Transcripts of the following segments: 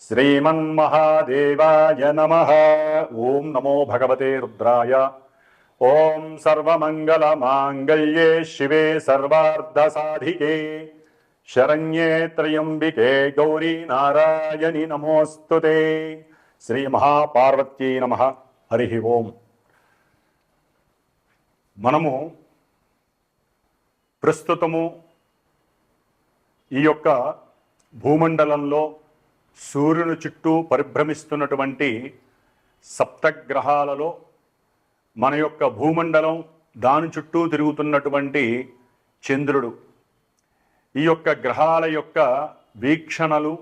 శ్రీమన్ మహాదేవాయ నమ. ఓం నమో భగవతే రుద్రాయ. ఓం సర్వమంగళమాంగళ్యే శివే సర్వార్ధసాధికే. శరణ్యే త్రయంబికే గౌరీ నారాయణి నమోస్తుతే. శ్రీ మహాపార్వతీ నమ. హరి ఓం. మనము ప్రస్తుతము ఈ యొక్క భూమండలంలో సూర్యుని చుట్టూ పరిభ్రమిస్తున్నటువంటి సప్తగ్రహాలలో మన యొక్క భూమండలం దాని చుట్టూ తిరుగుతున్నటువంటి చంద్రుడు. ఈ యొక్క గ్రహాల యొక్క వీక్షణలు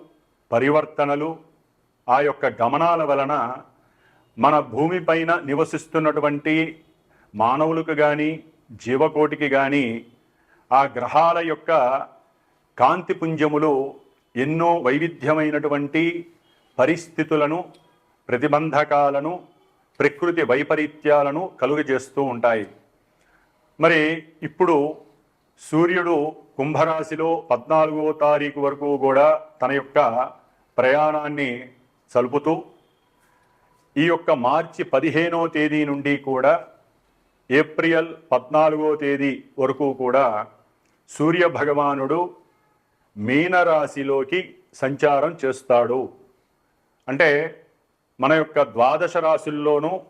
పరివర్తనలు ఆ యొక్క గమనాల వలన మన భూమిపైన నివసిస్తున్నటువంటి మానవులకు కానీ జీవకోటికి కానీ ఆ గ్రహాల యొక్క కాంతిపుంజములు ఎన్నో వైవిధ్యమైనటువంటి పరిస్థితులను ప్రతిబంధకాలను ప్రకృతి వైపరీత్యాలను కలుగజేస్తూ ఉంటాయి. మరి ఇప్పుడు సూర్యుడు కుంభరాశిలో పద్నాలుగో తారీఖు వరకు కూడా తన యొక్క ప్రయాణాన్ని చలుపుతూ ఈ యొక్క మార్చి పదిహేనో తేదీ నుండి కూడా ఏప్రిల్ పద్నాలుగో తేదీ వరకు కూడా సూర్య భగవానుడు మీనరాశిలోకి సంచారం చేస్తాడు. అంటే మన యొక్క ద్వాదశ రాశుల్లోనూ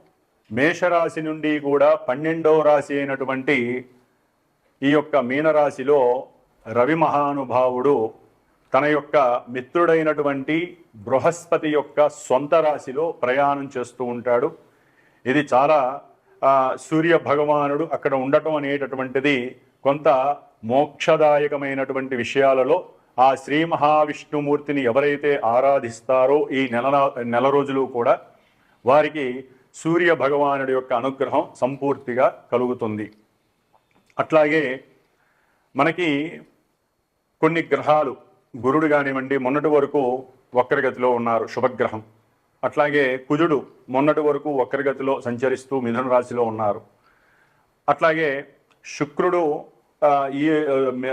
మేషరాశి నుండి కూడా పన్నెండవ రాశి అయినటువంటి ఈ యొక్క మీనరాశిలో రవి మహానుభావుడు తన యొక్క మిత్రుడైనటువంటి బృహస్పతి యొక్క సొంత రాశిలో ప్రయాణం చేస్తూ ఉంటాడు. ఇది చాలా సూర్య భగవానుడు అక్కడ ఉండటం అనేటటువంటిది కొంత మోక్షదాయకమైనటువంటి విషయాలలో ఆ శ్రీ మహావిష్ణుమూర్తిని ఎవరైతే ఆరాధిస్తారో ఈ నెల నెల రోజులు కూడా వారికి సూర్య భగవానుడి యొక్క అనుగ్రహం సంపూర్తిగా కలుగుతుంది. అట్లాగే మనకి కొన్ని గ్రహాలు గురుడు కానివ్వండి మొన్నటి వరకు వక్రగతిలో ఉన్నారు శుభగ్రహం. అట్లాగే కుజుడు మొన్నటి వరకు వక్రగతిలో సంచరిస్తూ మిథున రాశిలో ఉన్నారు. అట్లాగే శుక్రుడు ఈ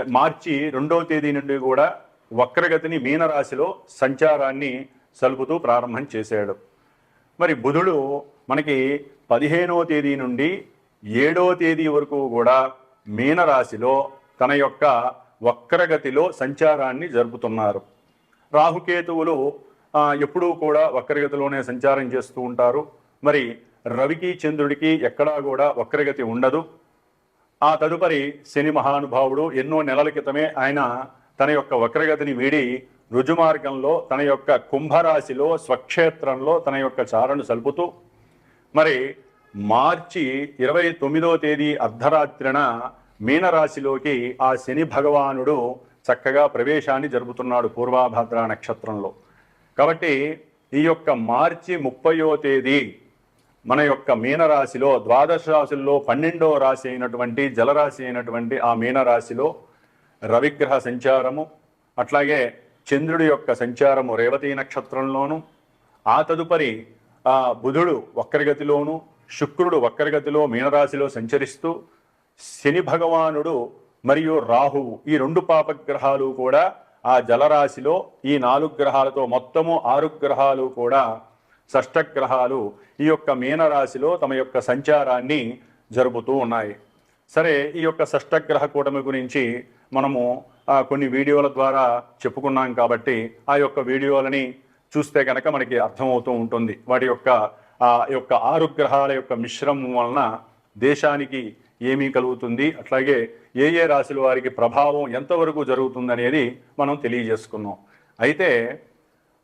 మార్చి రెండవ తేదీ నుండి కూడా వక్రగతిని మీనరాశిలో సంచారాన్ని సలుపుతూ ప్రారంభం చేశాడు. మరి బుధుడు మనకి పదిహేనవ తేదీ నుండి ఏడవ తేదీ వరకు కూడా మీనరాశిలో తన యొక్క వక్రగతిలో సంచారాన్ని జరుపుతున్నారు. రాహుకేతువులు ఎప్పుడూ కూడా వక్రగతిలోనే సంచారం చేస్తూ ఉంటారు. మరి రవికి చంద్రుడికి ఎక్కడా కూడా వక్రగతి ఉండదు. ఆ తదుపరి శని మహానుభావుడు ఎన్నో నెలల క్రితమే ఆయన తన యొక్క వక్రగతిని వీడి రుజుమార్గంలో తన యొక్క కుంభరాశిలో స్వక్షేత్రంలో తన యొక్క చారను సలుపుతూ మరి మార్చి ఇరవై తొమ్మిదో తేదీ అర్ధరాత్రిన మీనరాశిలోకి ఆ శని భగవానుడు చక్కగా ప్రవేశాన్ని జరుపుతున్నాడు పూర్వాభద్ర నక్షత్రంలో. కాబట్టి ఈ యొక్క మార్చి ముప్పయో తేదీ మన యొక్క మీనరాశిలో ద్వాదశ రాశుల్లో పన్నెండవ రాశి అయినటువంటి జలరాశి అయినటువంటి ఆ మీనరాశిలో రవిగ్రహ సంచారము అట్లాగే చంద్రుడి యొక్క సంచారము రేవతి నక్షత్రంలోను ఆ తదుపరి ఆ బుధుడు వక్రగతిలోను శుక్రుడు వక్రగతిలో మీనరాశిలో సంచరిస్తూ శని భగవానుడు మరియు రాహువు ఈ రెండు పాపగ్రహాలు కూడా ఆ జలరాశిలో ఈ నాలుగు గ్రహాలతో మొత్తము ఆరు గ్రహాలు కూడా షష్టగ్రహాలు ఈ యొక్క మీనరాశిలో తమ యొక్క సంచారాన్ని జరుపుతూ ఉన్నాయి. సరే ఈ యొక్క షష్టగ్రహ కూటమి గురించి మనము కొన్ని వీడియోల ద్వారా చెప్పుకున్నాం కాబట్టి ఆ యొక్క వీడియోలని చూస్తే కనుక మనకి అర్థమవుతూ ఉంటుంది. వాటి యొక్క ఆ యొక్క ఆరు గ్రహాల యొక్క మిశ్రమం వలన దేశానికి ఏమీ కలుగుతుంది అట్లాగే ఏ ఏ రాశుల వారికి ప్రభావం ఎంతవరకు జరుగుతుంది అనేది మనం తెలియజేసుకున్నాం. అయితే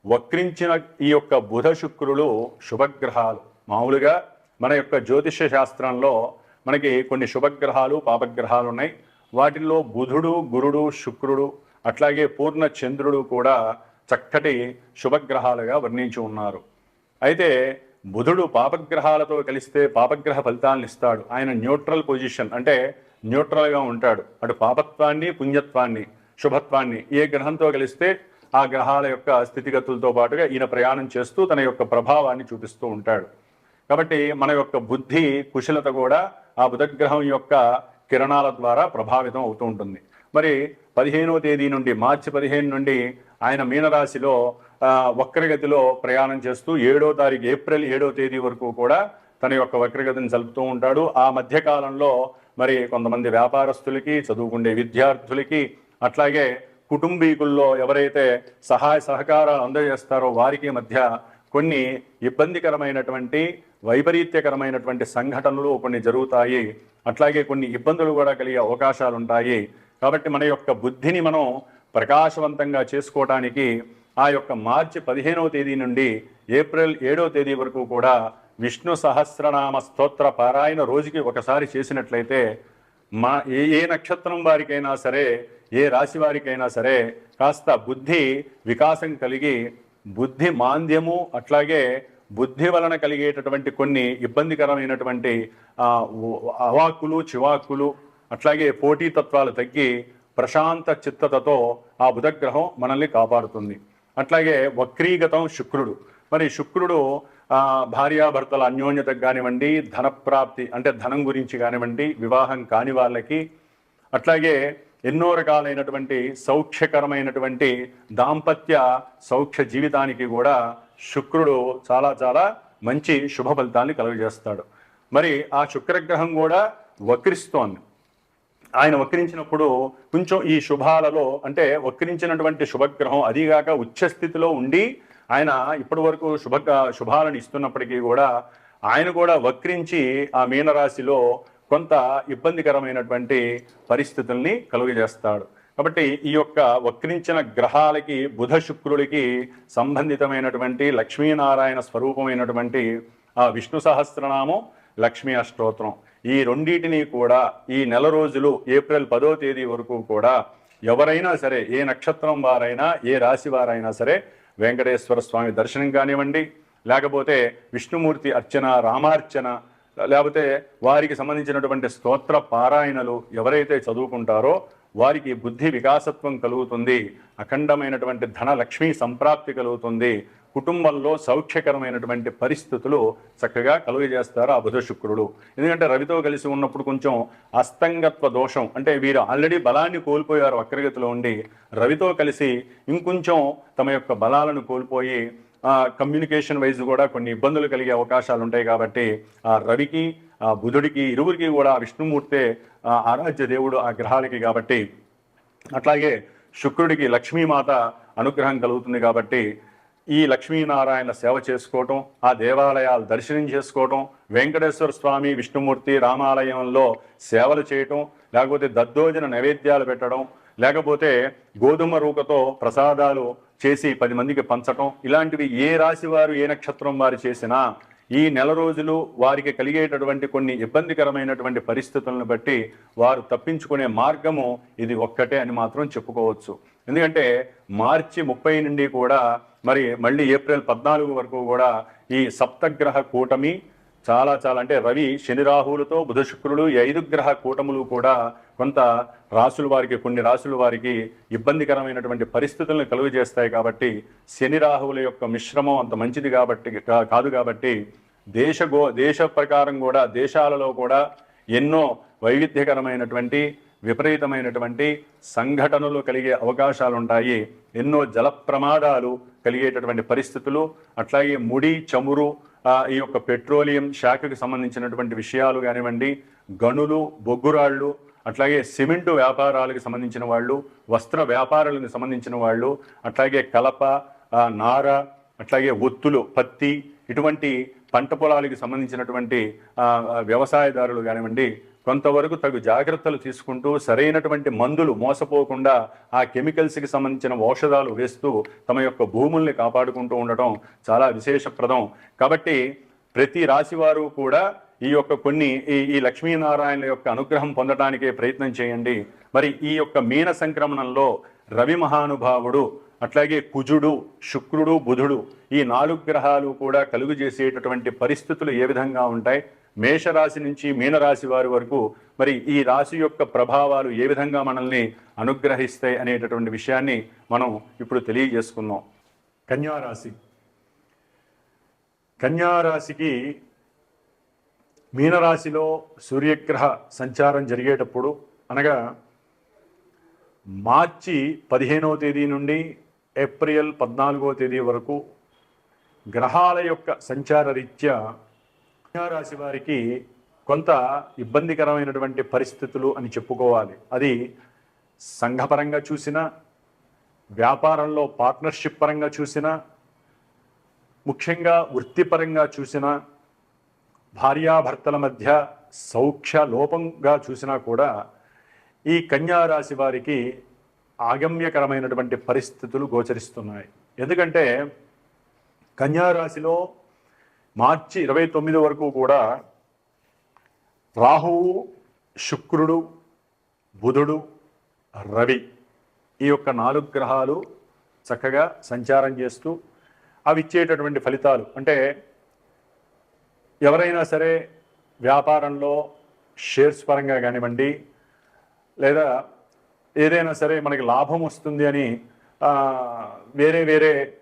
వక్రించిన ఈ యొక్క బుధ శుక్రులు శుభగ్రహాలు. మామూలుగా మన యొక్క జ్యోతిష్య శాస్త్రంలో మనకి కొన్ని శుభగ్రహాలు పాపగ్రహాలు ఉన్నాయి. వాటిల్లో బుధుడు గురుడు శుక్రుడు అట్లాగే పూర్ణ చంద్రుడు కూడా చక్కటి శుభగ్రహాలుగా వర్ణించి ఉన్నారు. అయితే బుధుడు పాపగ్రహాలతో కలిస్తే పాపగ్రహ ఫలితాలను ఇస్తాడు. ఆయన న్యూట్రల్ పొజిషన్ అంటే న్యూట్రల్గా ఉంటాడు. అటు పాపత్వాన్ని పుణ్యత్వాన్ని శుభత్వాన్ని ఏ గ్రహంతో కలిస్తే ఆ గ్రహాల యొక్క స్థితిగతులతో పాటుగా ఈయన ప్రయాణం చేస్తూ తన యొక్క ప్రభావాన్ని చూపిస్తూ ఉంటాడు. కాబట్టి మన యొక్క బుద్ధి కుశలత కూడా ఆ బుధగ్రహం యొక్క కిరణాల ద్వారా ప్రభావితం అవుతూ ఉంటుంది. మరి పదిహేనవ తేదీ నుండి మార్చి పదిహేను నుండి ఆయన మీనరాశిలో వక్రగతిలో ప్రయాణం చేస్తూ ఏడో తారీఖు ఏప్రిల్ ఏడో తేదీ వరకు కూడా తన యొక్క వక్రగతిని జరుపుతూ ఉంటాడు. ఆ మధ్యకాలంలో మరి కొంతమంది వ్యాపారస్తులకి చదువుకునే విద్యార్థులకి అట్లాగే కుటుంబీకుల్లో ఎవరైతే సహాయ సహకారాలు అందజేస్తారో వారికి మధ్య కొన్ని ఇబ్బందికరమైనటువంటి వైపరీత్యకరమైనటువంటి సంఘటనలు కొన్ని జరుగుతాయి. అట్లాగే కొన్ని ఇబ్బందులు కూడా కలిగే అవకాశాలు ఉంటాయి కాబట్టి మన యొక్క బుద్ధిని మనం ప్రకాశవంతంగా చేసుకోవడానికి ఆ యొక్క మార్చి పదిహేనవ తేదీ నుండి ఏప్రిల్ ఏడవ తేదీ వరకు కూడా విష్ణు సహస్రనామ స్తోత్ర పారాయణ రోజుకి ఒకసారి చేసినట్లయితే మా ఏ ఏ నక్షత్రం వారికైనా సరే ఏ రాశి వారికైనా సరే కాస్త బుద్ధి వికాసం కలిగి బుద్ధి మాంద్యము అట్లాగే బుద్ధి వలన కలిగేటటువంటి కొన్ని ఇబ్బందికరమైనటువంటి అవాక్కులు చివాక్కులు అట్లాగే పోటీతత్వాలు తగ్గి ప్రశాంత చిత్తతతో ఆ బుధగ్రహం మనల్ని కాపాడుతుంది. అట్లాగే వక్రీగతం శుక్రుడు. మరి శుక్రుడు భార్యాభర్తల అన్యోన్యతకు కానివ్వండి ధనప్రాప్తి అంటే ధనం గురించి కానివ్వండి వివాహం కాని వాళ్ళకి అట్లాగే ఎన్నో రకాలైనటువంటి సౌఖ్యకరమైనటువంటి దాంపత్య సౌఖ్య జీవితానికి కూడా శుక్రుడు చాలా చాలా మంచి శుభ ఫలితాన్ని కలుగజేస్తాడు. మరి ఆ శుక్రగ్రహం కూడా వక్రిస్తోంది. ఆయన వక్రించినప్పుడు కొంచెం ఈ శుభాలలో అంటే వక్రించినటువంటి శుభగ్రహం అదిగాక ఉచ్చస్థితిలో ఉండి ఆయన ఇప్పటి వరకు శుభ శుభాలను ఇస్తున్నప్పటికీ కూడా ఆయన కూడా వక్రించి ఆ మీనరాశిలో కొంత ఇబ్బందికరమైనటువంటి పరిస్థితుల్ని కలుగజేస్తాడు. కాబట్టి ఈ యొక్క వక్రించిన గ్రహాలకి బుధ శుక్రులకి సంబంధితమైనటువంటి లక్ష్మీనారాయణ స్వరూపమైనటువంటి ఆ విష్ణు సహస్రనామం లక్ష్మీ అష్టోత్రం. ఈ రెండింటిని కూడా ఈ నెల రోజులు ఏప్రిల్ పదో తేదీ వరకు కూడా ఎవరైనా సరే ఏ నక్షత్రం వారైనా ఏ రాశి వారైనా సరే వెంకటేశ్వర స్వామి దర్శనం కానివ్వండి లేకపోతే విష్ణుమూర్తి అర్చన రామార్చన లేకపోతే వారికి సంబంధించినటువంటి స్తోత్ర పారాయణలు ఎవరైతే చదువుకుంటారో వారికి బుద్ధి వికాసత్వం కలుగుతుంది అఖండమైనటువంటి ధనలక్ష్మి సంప్రాప్తి కలుగుతుంది కుటుంబంలో సౌఖ్యకరమైనటువంటి పరిస్థితులు చక్కగా కలుగజేస్తారు ఆ బుధ శుక్రుడు. ఎందుకంటే రవితో కలిసి ఉన్నప్పుడు కొంచెం అస్తంగత్వ దోషం అంటే వీరు ఆల్రెడీ బలాన్ని కోల్పోయారు వక్రగతిలో ఉండి రవితో కలిసి ఇంకొంచెం తమ యొక్క బలాలను కోల్పోయి కమ్యూనికేషన్ వైజ్ కూడా కొన్ని ఇబ్బందులు కలిగే అవకాశాలు ఉంటాయి కాబట్టి ఆ రవికి ఆ బుధుడికి ఇరువురికి కూడా విష్ణుమూర్తే ఆ ఆరాధ్య దేవుడు ఆ గ్రహాలకి కాబట్టి అట్లాగే శుక్రుడికి లక్ష్మీమాత అనుగ్రహం కలుగుతుంది కాబట్టి ఈ లక్ష్మీనారాయణ సేవ చేసుకోవటం ఆ దేవాలయాలు దర్శనం చేసుకోవటం వెంకటేశ్వర స్వామి విష్ణుమూర్తి రామాలయంలో సేవలు చేయటం లేకపోతే దద్దోజన నైవేద్యాలు పెట్టడం లేకపోతే గోధుమ రూకతో ప్రసాదాలు చేసి పది మందికి పంచటం ఇలాంటివి ఏ రాశి వారు ఏ నక్షత్రం వారు చేసినా ఈ నెల రోజులు వారికి కలిగేటటువంటి కొన్ని ఇబ్బందికరమైనటువంటి పరిస్థితులను బట్టి వారు తప్పించుకునే మార్గము ఇది ఒక్కటే అని మాత్రం చెప్పుకోవచ్చు. ఎందుకంటే మార్చి ముప్పై నుండి కూడా మరి మళ్ళీ ఏప్రిల్ పద్నాలుగు వరకు కూడా ఈ సప్తగ్రహ కూటమి చాలా చాలా అంటే రవి శని రాహులతో బుధ శుక్రుడు ఈ ఐదు గ్రహ కూటములు కూడా కొంత రాసుల వారికి కొన్ని రాసుల వారికి ఇబ్బందికరమైనటువంటి పరిస్థితులను కలుగజేస్తాయి కాబట్టి శని రాహువుల యొక్క మిశ్రమం అంత మంచిది కాబట్టి కా- కాదు కాబట్టి దేశ గో దేశ ప్రకారం కూడా దేశాలలో కూడా ఎన్నో వైవిధ్యకరమైనటువంటి విపరీతమైనటువంటి సంఘటనలు కలిగే అవకాశాలు ఉంటాయి ఎన్నో జల ప్రమాదాలు కలిగేటటువంటి పరిస్థితులు అట్లాగే ముడి చమురు ఈ యొక్క పెట్రోలియం శాఖకు సంబంధించినటువంటి విషయాలు కానివ్వండి గనులు బొగ్గురాళ్ళు అట్లాగే సిమెంటు వ్యాపారాలకు సంబంధించిన వాళ్ళు వస్త్ర వ్యాపారాలకు సంబంధించిన వాళ్ళు అట్లాగే కలప నార అట్లాగే ఒత్తులు పత్తి ఇటువంటి పంట పొలాలకు సంబంధించినటువంటి వ్యవసాయదారులు కానివ్వండి కొంతవరకు తగు జాగ్రత్తలు తీసుకుంటూ సరైనటువంటి మందులు మోసపోకుండా ఆ కెమికల్స్కి సంబంధించిన ఔషధాలు వేస్తూ తమ యొక్క భూముల్ని కాపాడుకుంటూ ఉండటం చాలా విశేషప్రదం. కాబట్టి ప్రతి రాశివారు కూడా ఈ యొక్క కొన్ని ఈ ఈ లక్ష్మీనారాయణ యొక్క అనుగ్రహం పొందడానికే ప్రయత్నం చేయండి. మరి ఈ యొక్క మీన సంక్రమణంలో రవి మహానుభావుడు అట్లాగే కుజుడు శుక్రుడు బుధుడు ఈ నాలుగు గ్రహాలు కూడా కలుగు చేసేటటువంటి పరిస్థితులు ఏ విధంగా ఉంటాయి? మేషరాశి నుంచి మీనరాశి వారి వరకు మరి ఈ రాశి యొక్క ప్రభావాలు ఏ విధంగా మనల్ని అనుగ్రహిస్తాయి అనేటటువంటి విషయాన్ని మనం ఇప్పుడు తెలియజేసుకున్నాం కన్యారాశి కన్యారాశికి మీనరాశిలో సూర్యగ్రహ సంచారం జరిగేటప్పుడు అనగా మార్చి పదిహేనవ తేదీ నుండి ఏప్రిల్ పద్నాలుగవ తేదీ వరకు గ్రహాల యొక్క సంచార రీత్యా కన్యారాశి వారికి కొంత ఇబ్బందికరమైనటువంటి పరిస్థితులు అని చెప్పుకోవాలి. అది సంఘపరంగా చూసినా వ్యాపారంలో పార్ట్నర్షిప్ పరంగా చూసినా ముఖ్యంగా వృత్తిపరంగా చూసినా భార్యాభర్తల మధ్య సౌఖ్య లోపంగా చూసినా కూడా ఈ కన్యారాశి వారికి ఆగమ్యకరమైనటువంటి పరిస్థితులు గోచరిస్తున్నాయి. ఎందుకంటే కన్యారాశిలో మార్చి ఇరవై తొమ్మిది వరకు కూడా రాహువు శుక్రుడు బుధుడు రవి ఈ యొక్క నాలుగు గ్రహాలు చక్కగా సంచారం చేస్తూ అవి ఇచ్చేటటువంటి ఫలితాలు. అంటే ఎవరైనా సరే వ్యాపారంలో షేర్స్ పరంగా కానివ్వండి లేదా ఏదైనా సరే మనకి లాభం వస్తుంది అని వేరే వేరే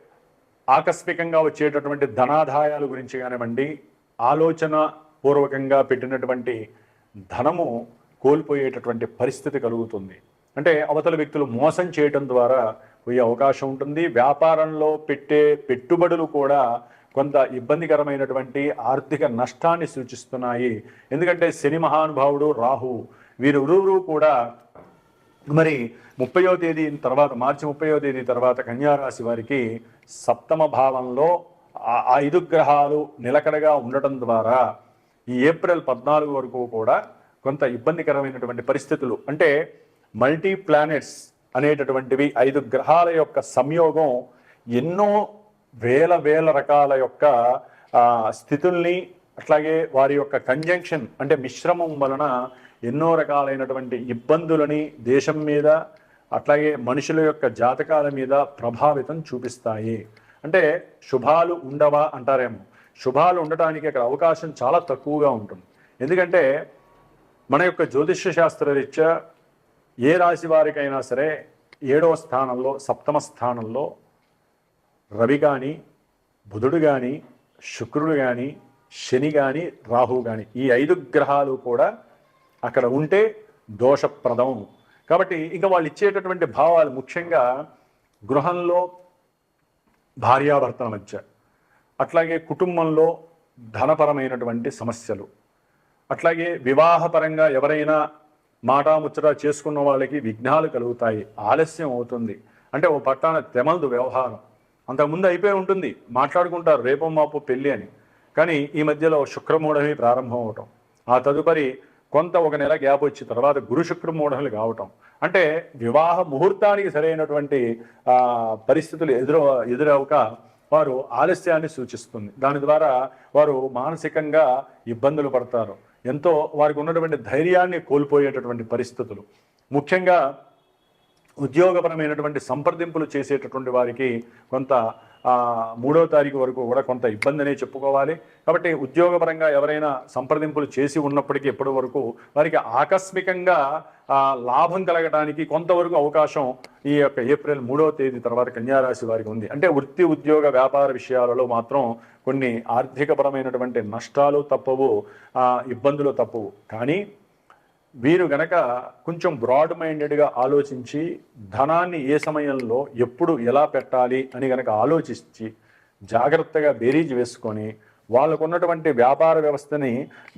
ఆకస్మికంగా వచ్చేటటువంటి ధనాదాయాల గురించి కానివ్వండి ఆలోచన పూర్వకంగా పెట్టినటువంటి ధనము కోల్పోయేటటువంటి పరిస్థితి కలుగుతుంది. అంటే అవతల వ్యక్తులు మోసం చేయడం ద్వారా పోయే అవకాశం ఉంటుంది. వ్యాపారంలో పెట్టే పెట్టుబడులు కూడా కొంత ఇబ్బందికరమైనటువంటి ఆర్థిక నష్టాన్ని సూచిస్తున్నాయి. ఎందుకంటే శని మహానుభావుడు రాహు వీరు కూడా మరి ముప్పయో తేదీ తర్వాత మార్చి ముప్పయో తేదీ తర్వాత కన్యారాశి వారికి సప్తమ భావంలో ఐదు గ్రహాలు నిలకడగా ఉండటం ద్వారా ఈ ఏప్రిల్ పద్నాలుగు వరకు కూడా కొంత ఇబ్బందికరమైనటువంటి పరిస్థితులు అంటే మల్టీ ప్లానెట్స్ అనేటటువంటివి ఐదు గ్రహాల యొక్క సంయోగం ఎన్నో వేల వేల రకాల యొక్క స్థితుల్ని అట్లాగే వారి యొక్క కంజంక్షన్ అంటే మిశ్రమం వలన ఎన్నో రకాలైనటువంటి ఇబ్బందులని దేశం మీద అట్లాగే మనుషుల యొక్క జాతకాల మీద ప్రభావితం చూపిస్తాయి. అంటే శుభాలు ఉండవా అంటారేమో. శుభాలు ఉండటానికి అక్కడ అవకాశం చాలా తక్కువగా ఉంటుంది. ఎందుకంటే మన యొక్క జ్యోతిష్య శాస్త్ర రీత్యా ఏ రాశి వారికైనా సరే ఏడవ స్థానంలో సప్తమ స్థానంలో రవి కానీ బుధుడు కానీ శుక్రుడు కానీ శని కానీ రాహు కానీ ఈ ఐదు గ్రహాలు కూడా అక్కడ ఉంటే దోషప్రదం. కాబట్టి ఇంకా వాళ్ళు ఇచ్చేటటువంటి భావాలు ముఖ్యంగా గృహంలో భార్యాభర్తల మధ్య అట్లాగే కుటుంబంలో ధనపరమైనటువంటి సమస్యలు అట్లాగే వివాహపరంగా ఎవరైనా మాట ముచ్చట చేసుకున్న వాళ్ళకి విఘ్నాలు కలుగుతాయి ఆలస్యం అవుతుంది. అంటే ఓ పట్టాన తెమలదు వ్యవహారం. అంతకుముందు అయిపోయి ఉంటుంది మాట్లాడుకుంటారు రేపో మాపో పెళ్ళి అని. కానీ ఈ మధ్యలో శుక్రమూఢమి ప్రారంభం అవటం. ఆ తదుపరి కొంత ఒక నెల గ్యాప్ వచ్చి తర్వాత గురు శుక్రమూఢములు కావటం. అంటే వివాహ ముహూర్తానికి సరైనటువంటి పరిస్థితులు ఎదురు ఎదురవక వారు ఆలస్యాన్ని సూచిస్తుంది. దాని ద్వారా వారు మానసికంగా ఇబ్బందులు పడతారు. ఎంతో వారికి ఉన్నటువంటి ధైర్యాన్ని కోల్పోయేటటువంటి పరిస్థితులు. ముఖ్యంగా ఉద్యోగపరమైనటువంటి సంప్రదింపులు చేసేటటువంటి వారికి కొంత మూడో తారీఖు వరకు కూడా కొంత ఇబ్బంది అనే చెప్పుకోవాలి. కాబట్టి ఉద్యోగపరంగా ఎవరైనా సంప్రదింపులు చేసి ఉన్నప్పటికీ ఎప్పటి వరకు వారికి ఆకస్మికంగా లాభం కలగడానికి కొంతవరకు అవకాశం ఈ యొక్క ఏప్రిల్ మూడో తేదీ తర్వాత కన్యారాశి వారికి ఉంది. అంటే వృత్తి ఉద్యోగ వ్యాపార విషయాలలో మాత్రం కొన్ని ఆర్థికపరమైనటువంటి నష్టాలు తప్పవు ఇబ్బందులు తప్పవు. కానీ వీరు గనక కొంచెం బ్రాడ్ మైండెడ్గా ఆలోచించి ధనాన్ని ఏ సమయంలో ఎప్పుడు ఎలా పెట్టాలి అని గనక ఆలోచించి జాగ్రత్తగా బేరీజ్ వేసుకొని వాళ్ళకు ఉన్నటువంటి వ్యాపార వ్యవస్థని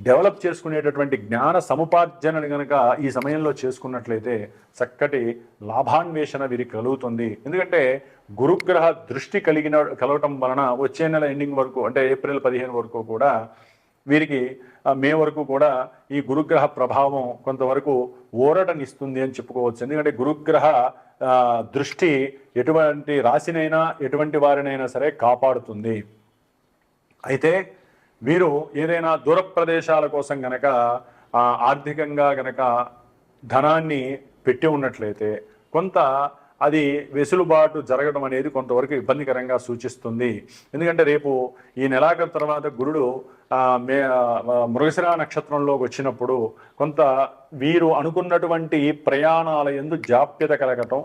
డెవలప్ చేసుకునేటటువంటి జ్ఞాన సముపార్జనని గనక ఈ సమయంలో చేసుకున్నట్లయితే చక్కటి లాభాన్వేషణ వీరికి కలుగుతుంది. ఎందుకంటే గురుగ్రహ దృష్టి కలిగిన కలవటం వలన వచ్చే నెల ఎండింగ్ వరకు అంటే ఏప్రిల్ పదిహేను వరకు కూడా వీరికి మే వరకు కూడా ఈ గురుగ్రహ ప్రభావం కొంతవరకు ఊరటనిస్తుంది అని చెప్పుకోవచ్చు. ఎందుకంటే గురుగ్రహ దృష్టి ఎటువంటి రాశినైనా ఎటువంటి వారినైనా సరే కాపాడుతుంది. అయితే వీరు ఏదైనా దూర ప్రదేశాల కోసం గనక ఆర్థికంగా గనక ధనాన్ని పెట్టి ఉన్నట్లయితే కొంత అది వెసులుబాటు జరగడం అనేది కొంతవరకు ఇబ్బందికరంగా సూచిస్తుంది. ఎందుకంటే రేపు ఈ నెలాఖరు తర్వాత గురుడు మే మృగశిరా నక్షత్రంలోకి వచ్చినప్పుడు కొంత వీరు అనుకున్నటువంటి ప్రయాణాల ఎందు జాప్యత కలగటం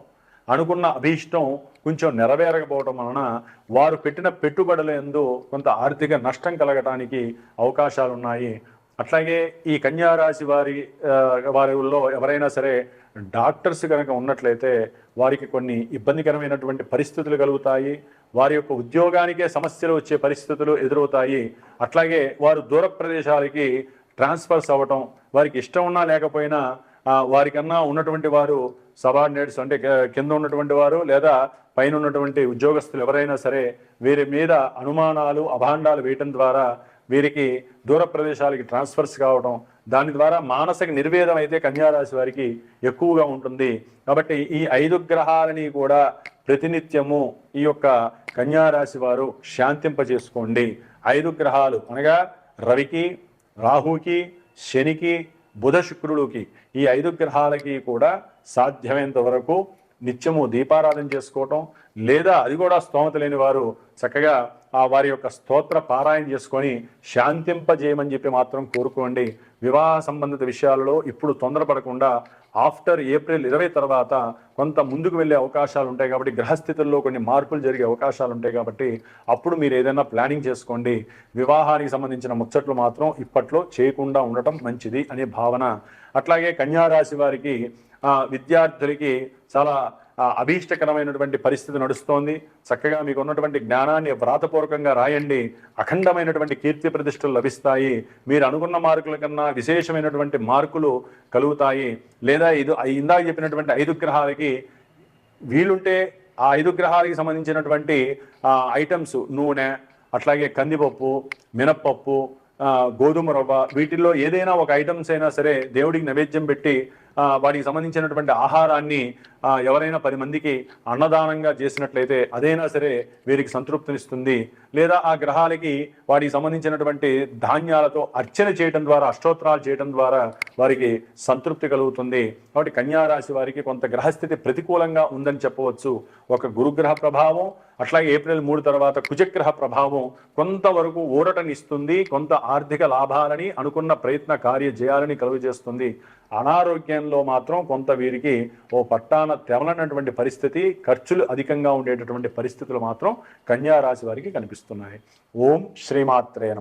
అనుకున్న అభీష్టం కొంచెం నెరవేరకపోవడం వలన వారు పెట్టిన పెట్టుబడుల ఎందు కొంత ఆర్థిక నష్టం కలగటానికి అవకాశాలు ఉన్నాయి అట్లాగే ఈ కన్యారాశి వారి వారిలో ఎవరైనా సరే డాక్టర్స్ కనుక ఉన్నట్లయితే వారికి కొన్ని ఇబ్బందికరమైనటువంటి పరిస్థితులు కలుగుతాయి వారి యొక్క ఉద్యోగానికే సమస్యలు వచ్చే పరిస్థితులు ఎదురవుతాయి. అట్లాగే వారు దూర ప్రదేశాలకి ట్రాన్స్ఫర్స్ అవ్వటం వారికి ఇష్టం ఉన్నా లేకపోయినా వారికన్నా ఉన్నటువంటి వారు సబార్డినేట్స్ అంటే కింద ఉన్నటువంటి వారు లేదా పైన ఉన్నటువంటి ఉద్యోగస్తులు ఎవరైనా సరే వీరి మీద అనుమానాలు అభాండాలు వేయటం ద్వారా వీరికి దూర ప్రదేశాలకి ట్రాన్స్ఫర్స్ కావడం దాని ద్వారా మానసిక నిర్వేదం అయితే కన్యారాశి వారికి ఎక్కువగా ఉంటుంది. కాబట్టి ఈ ఐదు గ్రహాలని కూడా ప్రతినిత్యము ఈ యొక్క కన్యారాశి వారు శాంతింపజేసుకోండి. ఐదు గ్రహాలు అనగా రవికి రాహుకి శనికి బుధ శుక్రుడికి ఈ ఐదు గ్రహాలకి కూడా సాధ్యమైనంత వరకు నిత్యము దీపారాధన చేసుకోవటం లేదా అది కూడా స్తోమత లేని వారు చక్కగా ఆ వారి యొక్క స్తోత్ర పారాయణ చేసుకొని శాంతింపజేయమని చెప్పి మాత్రం కోరుకోండి. వివాహ సంబంధిత విషయాలలో ఇప్పుడు తొందరపడకుండా ఆఫ్టర్ ఏప్రిల్ ఇరవై తర్వాత కొంత ముందుకు వెళ్ళే అవకాశాలు ఉంటాయి కాబట్టి గ్రహస్థితుల్లో కొన్ని మార్పులు జరిగే అవకాశాలు ఉంటాయి కాబట్టి అప్పుడు మీరు ఏదైనా ప్లానింగ్ చేసుకోండి. వివాహానికి సంబంధించిన ముచ్చట్లు మాత్రం ఇప్పట్లో చేయకుండా ఉండటం మంచిది అనే భావన. అట్లాగే కన్యా రాశి వారికి విద్యార్థులకి చాలా అభీష్టకరమైనటువంటి పరిస్థితి నడుస్తోంది. చక్కగా మీకు ఉన్నటువంటి జ్ఞానాన్ని వ్రాతపూర్వకంగా రాయండి. అఖండమైనటువంటి కీర్తి ప్రతిష్టలు లభిస్తాయి. మీరు అనుకున్న మార్కుల కన్నా విశేషమైనటువంటి మార్కులు కలుగుతాయి. లేదా ఇది ఇందాక చెప్పినటువంటి ఐదు గ్రహాలకి వీలుంటే ఆ ఐదు గ్రహాలకి సంబంధించినటువంటి ఐటమ్స్ నూనె అట్లాగే కందిపప్పు మినప్పప్పు గోధుమ రవ్వ వీటిల్లో ఏదైనా ఒక ఐటమ్స్ అయినా సరే దేవుడికి నైవేద్యం పెట్టి వాటికి సంబంధించినటువంటి ఆహారాన్ని ఎవరైనా పది మందికి అన్నదానంగా చేసినట్లయితే అదైనా సరే వీరికి సంతృప్తినిస్తుంది. లేదా ఆ గ్రహాలకి వాటికి సంబంధించినటువంటి ధాన్యాలతో అర్చన చేయడం ద్వారా అష్టోత్తరాలు చేయడం ద్వారా వారికి సంతృప్తి కలుగుతుంది. కాబట్టి కన్యారాశి వారికి కొంత గ్రహస్థితి ప్రతికూలంగా ఉందని చెప్పవచ్చు. ఒక గురుగ్రహ ప్రభావం అట్లాగే ఏప్రిల్ మూడు తర్వాత కుజగ్రహ ప్రభావం కొంతవరకు ఊరటనిస్తుంది. కొంత ఆర్థిక లాభాలని అనుకున్న ప్రయత్న కార్య జయాలని కలుగజేస్తుంది. అనారోగ్యంలో మాత్రం కొంత వీరికి ఓ పట్టాన తెవలనటువంటి పరిస్థితి ఖర్చులు అధికంగా ఉండేటటువంటి పరిస్థితులు మాత్రం కన్యా రాశి వారికి కనిపిస్తున్నాయి. ఓం శ్రీమాత్రేన